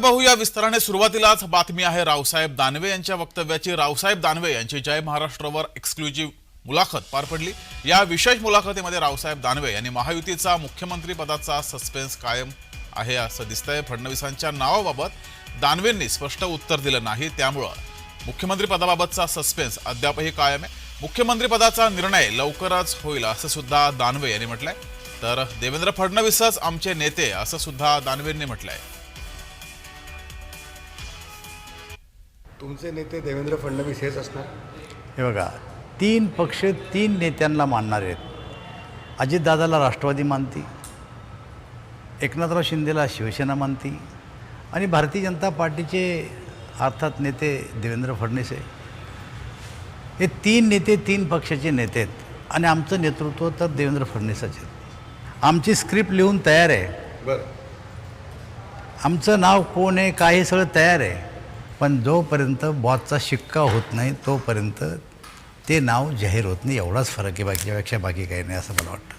पाहूया. विस्ताराने सुरुवातीलाच बातमी आहे रावसाहेब दानवे यांच्या वक्तव्याची. रावसाहेब दानवे यांची जय. महाराष्ट्रावर एक्सक्लुझिव्ह मुलाखत पार पडली. या विशेष मुलाखतीमध्ये रावसाहेब दानवे यांनी महायुतीचा मुख्यमंत्री पदाचा सस्पेन्स कायम आहे असं दिसतंय. फडणवीसांच्या नावाबाबत दानवेंनी स्पष्ट उत्तर दिलं नाही. त्यामुळं मुख्यमंत्री पदाबाबतचा सस्पेन्स अद्यापही कायम आहे. मुख्यमंत्री पदाचा निर्णय लवकरच होईल असं सुद्धा दानवे यांनी म्हटलंय. तर देवेंद्र फडणवीसच आमचे नेते असं सुद्धा दानवेंनी म्हटलंय. तुमचे नेते देवेंद्र फडणवीस हेच असणार? हे बघा तीन पक्ष तीन नेत्यांना मानणारे आहेत. अजितदादाला राष्ट्रवादी मानती एकनाथराव शिंदेला शिवसेना मानती आणि भारतीय जनता पार्टीचे अर्थात नेते देवेंद्र फडणवीस आहे हे तीन नेते तीन पक्षाचे नेते आहेत आणि आमचं नेतृत्व तर देवेंद्र फडणवीसाचे आमची स्क्रिप्ट लिहून तयार आहे. बरं. आमचं नाव कोण आहे काय हे सगळं तयार आहे. पण जोपर्यंत बॉसचा शिक्का होत नाही तोपर्यंत ते नाव जाहीर होत नाही. एवढाच फरक आहे बाकीच्यापेक्षा बाकी काही नाही असं मला वाटतं.